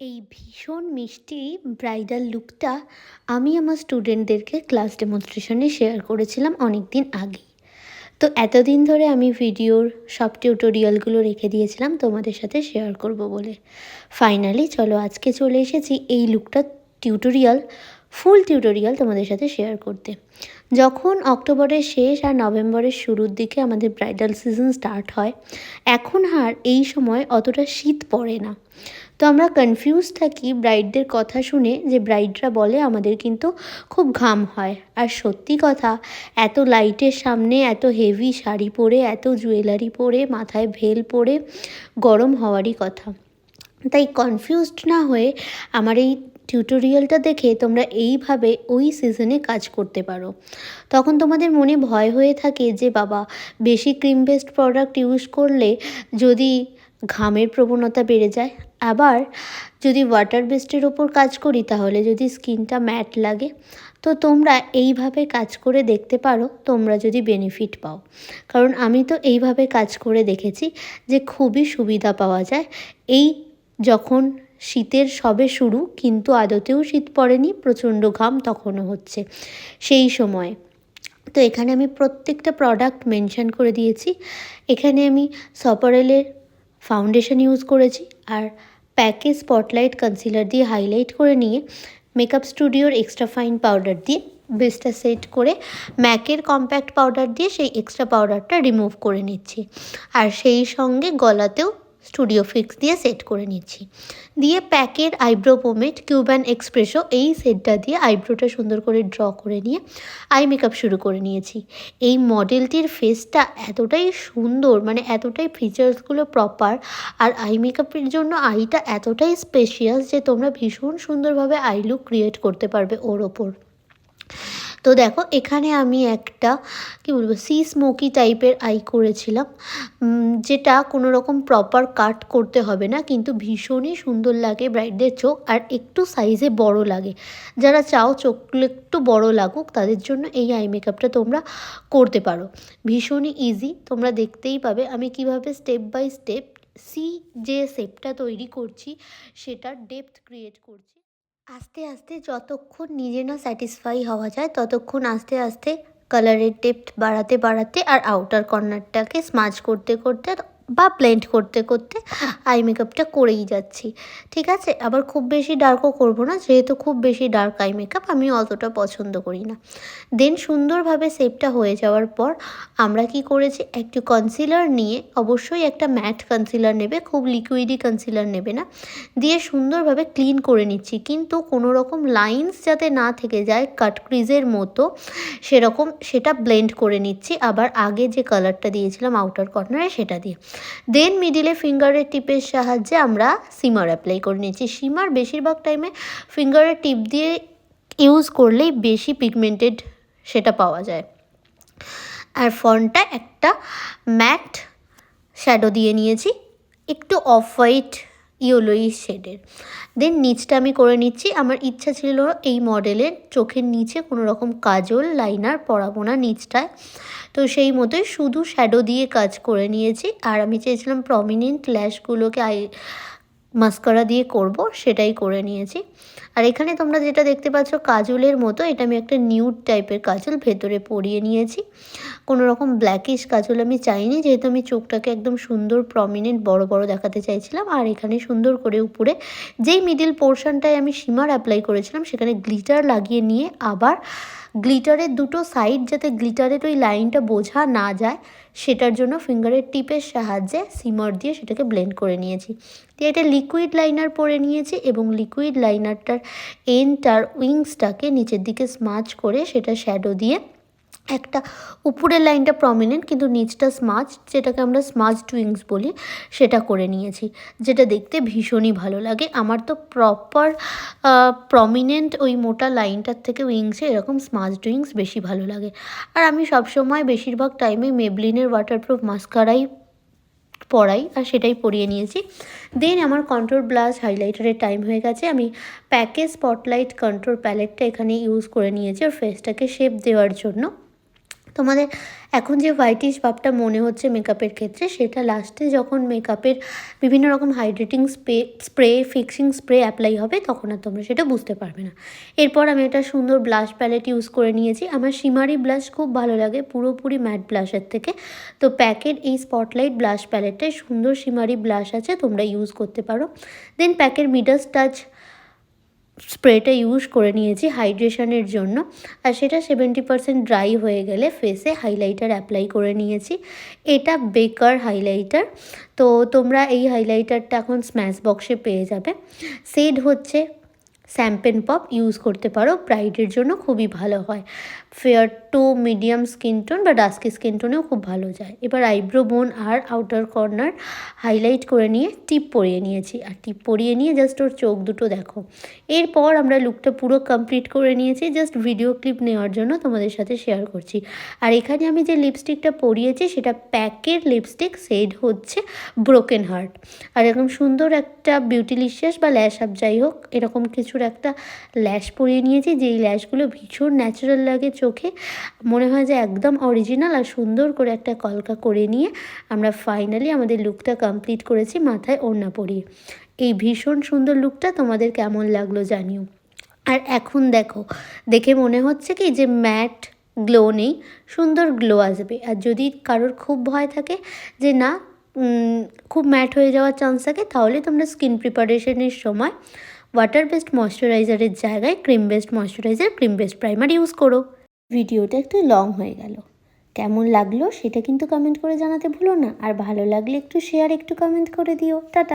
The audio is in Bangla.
এই ভীষণ মিষ্টি ব্রাইডাল লুকটা আমি আমার স্টুডেন্টদেরকে ক্লাস ডেমনস্ট্রেশনে শেয়ার করেছিলাম অনেক দিন আগেই তো এতদিন ধরে আমি ভিডিওর সব টিউটোরিয়ালগুলো রেখে দিয়েছিলাম, তোমাদের সাথে শেয়ার করব বলে। ফাইনালি চলো আজকে চলে এসেছি এই লুকটা টিউটোরিয়াল ফুল টিউটোরিয়াল তোমাদের সাথে শেয়ার করতে। যখন অক্টোবরের শেষ আর নভেম্বরের শুরুর দিকে আমাদের ব্রাইডাল সিজন স্টার্ট হয়, এখন আর এই সময় অতটা শীত পড়ে না। তো আমরা কনফিউজ থাকি ব্রাইডদের কথা শুনে যে ব্রাইডরা বলে আমাদের কিন্তু খুব ঘাম হয়। আর সত্যি কথা, এত লাইটের সামনে, এত হেভি শাড়ি পরে, এত জুয়েলারি পরে, মাথায় ভেল পরে গরম হওয়ারই কথা। তাই কনফিউজড না হয়ে আমার এই টিউটোরিয়ালটা দেখে তোমরা এইভাবে ওই সিজনে কাজ করতে পারো। তখন তোমাদের মনে ভয় হয়ে থাকে যে, বাবা, বেশি ক্রিম বেসড প্রোডাক্ট ইউজ করলে যদি ঘামের প্রবণতা বেড়ে যায়, আবার যদি ওয়াটার বেস্টের ওপর কাজ করি, তাহলে যদি স্কিনটা ম্যাট লাগে। তো তোমরা এইভাবে কাজ করে দেখতে পারো, তোমরা যদি বেনিফিট পাও। কারণ আমি তো এইভাবে কাজ করে দেখেছি যে, খুবই সুবিধা পাওয়া যায়। এই যখন শীতের সবে শুরু, কিন্তু আদতেও শীত পড়েনি, প্রচণ্ড ঘাম তখনও হচ্ছে। সেই সময়। তো এখানে আমি প্রত্যেকটা প্রোডাক্ট মেনশান করে দিয়েছি। এখানে আমি সপারেলের ফাউন্ডেশন ইউজ করেছি আর প্যাকে স্পটলাইট কনসিলার দিয়ে হাইলাইট করে নিয়ে মেকআপ স্টুডিওর এক্সট্রা ফাইন পাউডার দিয়ে বেসটা সেট করে ম্যাকের কম্প্যাক্ট পাউডার দিয়ে সেই এক্সট্রা পাউডারটা রিমুভ করে নিচ্ছি। আর সেই সঙ্গে গলাতেও স্টুডিও ফিক্স দিয়ে সেট করে নিচ্ছি। দিয়ে প্যাকের আইব্রো পোমেট কিউবান এক্সপ্রেসো এই সেটটা দিয়ে আইব্রোটা সুন্দর করে ড্র করে নিয়ে আই মেকআপ শুরু করে নিয়েছি। এই মডেলটির ফেসটা এতটাই সুন্দর মানে এতটাই ফিচার্সগুলো প্রপার আর আই মেকআপের জন্য আইটা এতটাই স্পেশিয়াস যে তোমরা ভীষণ সুন্দরভাবে আই লুক ক্রিয়েট করতে পারবে ওর ওপর। তো দেখো, এখানে আমি একটা, কি বলব সি স্মোকি টাইপের আই করেছিলাম যেটা কোনো রকম প্রপার কাট করতে হবে না, কিন্তু ভীষণই সুন্দর লাগে ব্রাইডদের চোখ, আর একটু সাইজে বড় লাগে। যারা চাও চোখগুলো একটু বড় লাগুক, তাদের জন্য এই আই মেকআপটা তোমরা করতে পারো। ভীষণই ইজি তোমরা দেখতেই পাবে। আমি কীভাবে স্টেপ বাই স্টেপ সি যে শেপটা তৈরি করছি, সেটার ডেপথ ক্রিয়েট করছি। আস্তে আস্তে যতক্ষণ নিজে না স্যাটিসফাই হওয়া যায়, ততক্ষণ আস্তে আস্তে কালারের ডেপথ বাড়াতে বাড়াতে আর আউটার কর্নারটাকে স্মাচ করতে করতে বা ব্লেন্ড করতে করতে আই মেকআপটা করেই যাচ্ছি। ঠিক আছে? আবার খুব বেশি ডার্কও করব না, যেহেতু খুব বেশি ডার্ক আই মেকআপ আমি অতটা পছন্দ করি না। দেন সুন্দরভাবে শেপটা হয়ে যাওয়ার পর আমরা কি করেছি, একটু কনসিলার নিয়ে অবশ্যই একটা ম্যাট কনসিলার নেবে, খুব লিকুইডি কনসিলার নেবে না, দিয়ে সুন্দরভাবে ক্লিন করে নিচ্ছি। কিন্তু কোনো রকম লাইন্স যাতে না থেকে যায় কাট ক্রিজের মতো, সেরকম সেটা ব্লেন্ড করে নিচ্ছি। আবার আগে যে কালারটা দিয়েছিলাম আউটার কর্নারে সেটা দিয়ে। দেন মিডিলে ফিঙ্গারের টিপের সাহায্যে আমরা সিমার অ্যাপ্লাই করে নিয়েছি। সিমার বেশিরভাগ টাইমে ফিঙ্গারের টিপ দিয়ে ইউজ করলেই বেশি পিগমেন্টেড সেটা পাওয়া যায়। আর ফোনটা একটা ম্যাট শ্যাডো দিয়ে নিয়েছি। একটু অফ হোয়াইট ইয়েলোই শেডের। দেন নিচটা আমি করে নিচ্ছি। আমার ইচ্ছা ছিল এই মডেলের চোখের নিচে কোনো রকম কাজল, লাইনার পরাবো না নিচটায়। তো সেই মতোই শুধু শ্যাডো দিয়ে কাজ করে নিয়েছি। আর আমি চেয়েছিলাম প্রমিনেন্ট ল্যাশগুলোকে আই মাস্করা দিয়ে করব, সেটাই করে নিয়েছি। আর এখানে তোমরা যেটা দেখতে পাচ্ছ কাজলের মতো, এটা আমি একটা নিউড টাইপের কাজল ভেতরে পরিয়ে নিয়েছি। কোনো রকম ব্ল্যাকিশ কাজল আমি চাইনি, যেহেতু আমি চোখটাকে একদম সুন্দর প্রমিনেন্ট বড় বড় দেখাতে চাইছিলাম। আর এখানে সুন্দর করে উপরে যেই মিডিল পোর্শনটায় আমি সীমার অ্যাপ্লাই করেছিলাম, সেখানে গ্লিটার লাগিয়ে নিয়ে আবার গ্লিটারের দুটো সাইড যাতে গ্লিটারের ওই লাইনটা বোঝা না যায়, সেটার জন্য ফিঙ্গারের টিপের সাহায্যে সিমার দিয়ে সেটাকে ব্লেন্ড করে নিয়েছি। দিয়ে এটা লিকুইড লাইনার পরে নিয়েছি এবং লিকুইড লাইনারটার এন্ডটার উইংসটাকে নিচের দিকে স্মাচ করে সেটা শ্যাডো দিয়ে একটা উপরের লাইনটা প্রমিনেন্ট কিন্তু নিচটা স্মাচ, যেটাকে আমরা স্মাচ টুইংস বলি, সেটা করে নিয়েছি। যেটা দেখতে ভীষণই ভালো লাগে। আমার তো প্রপার প্রমিনেন্ট ওই মোটা লাইনটার থেকে উইংসে এরকম স্মাচ টুইংস বেশি ভালো লাগে। আর আমি সবসময় বেশিরভাগ টাইমে মেবলিনের ওয়াটারপ্রুফ মাস্কারাই পরাই আর সেটাই পরিয়ে নিয়েছি। দেন আমার কন্ট্রোল ব্লাস হাইলাইটারের টাইম হয়ে গেছে। আমি প্যাকে স্পটলাইট কন্ট্রোল প্যালেটটা এখানে ইউজ করে নিয়েছি আর ফেসটাকে শেপ দেওয়ার জন্য। তোমাদের এখন যে হোয়াইটিশ ভাবটা মনে হচ্ছে মেকআপের ক্ষেত্রে, সেটা লাস্টে যখন মেকআপের বিভিন্ন রকম hydrating spray spray fixing spray apply হবে, তখন আর তোমরা সেটা বুঝতে পারবে না। এরপর আমি একটা সুন্দর ব্লাশ প্যালেট ইউজ করে নিয়েছি। আমার সিমারি ব্লাশ খুব ভালো লাগে, পুরোপুরি ম্যাট ব্লাশের থেকে। তো প্যাকের এই স্পটলাইট ব্লাশ প্যালেটটায় সুন্দর সিমারি ব্লাশ আছে, তোমরা ইউজ করতে পারো। দেন প্যাকের মিডাস টাচ স্প্রেটা ইউজ করে নিয়েছি হাইড্রেশনের জন্য। আর সেটা সেভেন্টি পারসেন্ট ড্রাই হয়ে গেলে ফেসে হাইলাইটার অ্যাপ্লাই করে নিয়েছি। এটা বেকার হাইলাইটার তো তোমরা এই হাইলাইটারটা এখন স্ম্যাশ বক্সে পেয়ে যাবে। সেড হচ্ছে স্যাম্পেন পপ ইউজ করতে পারো ব্রাইডের জন্য খুবই ভালো হয়। Fair to medium skin tone বা ডাস্কি স্কিন টোনেও খুব ভালো যায়। এবার আইব্রো বোন আর আউটার কর্নার হাইলাইট করে নিয়ে টিপ পরিয়ে নিয়েছি। আর টিপ পরিয়ে নিয়ে জাস্ট ওর চোখ দুটো দেখো। এরপর আমরা লুকটা পুরো কমপ্লিট করে নিয়েছি জাস্ট ভিডিও ক্লিপ নেওয়ার জন্য তোমাদের সাথে শেয়ার করছি। আর এখানে আমি যে লিপস্টিকটা পরিয়েছি, সেটা প্যাকের লিপস্টিক সেড হচ্ছে ব্রোকেন হার্ট আর এরকম সুন্দর একটা বিউটিলিশিয়াস বা ল্যাশ আপ যাই হোক, এরকম কিছুর একটা ল্যাশ পরিয়ে নিয়েছি, যেই ল্যাশগুলো ভীষণ ন্যাচারাল লাগে চোখে। মনে হয় যে একদম অরিজিনাল আর সুন্দর করে একটা কলকা করে নিয়ে আমরা ফাইনালি আমাদের লুকটা কমপ্লিট করেছি মাথায় ওড়না পরিয়ে। এই ভীষণ সুন্দর লুকটা তোমাদের কেমন লাগল জানিও। আর এখন দেখো, দেখে মনে হচ্ছে কি যে ম্যাট গ্লো নেই, সুন্দর গ্লো আসবে। আর যদি কারোর খুব ভয় থাকে যে না খুব ম্যাট হয়ে যাওয়ার চান্স থাকে, তাহলে তোমরা স্কিন প্রিপারেশনের সময় ওয়াটার বেসড ময়শ্চারাইজারের জায়গায় cream based moisturiser cream based primer use করো। ভিডিওটা একটু লং হয়ে গেল। কেমন লাগল সেটা কিন্তু কমেন্ট করে জানাতে ভুলো না। আর ভালো লাগলে একটু শেয়ার একটু কমেন্ট করে দিও। টাটা।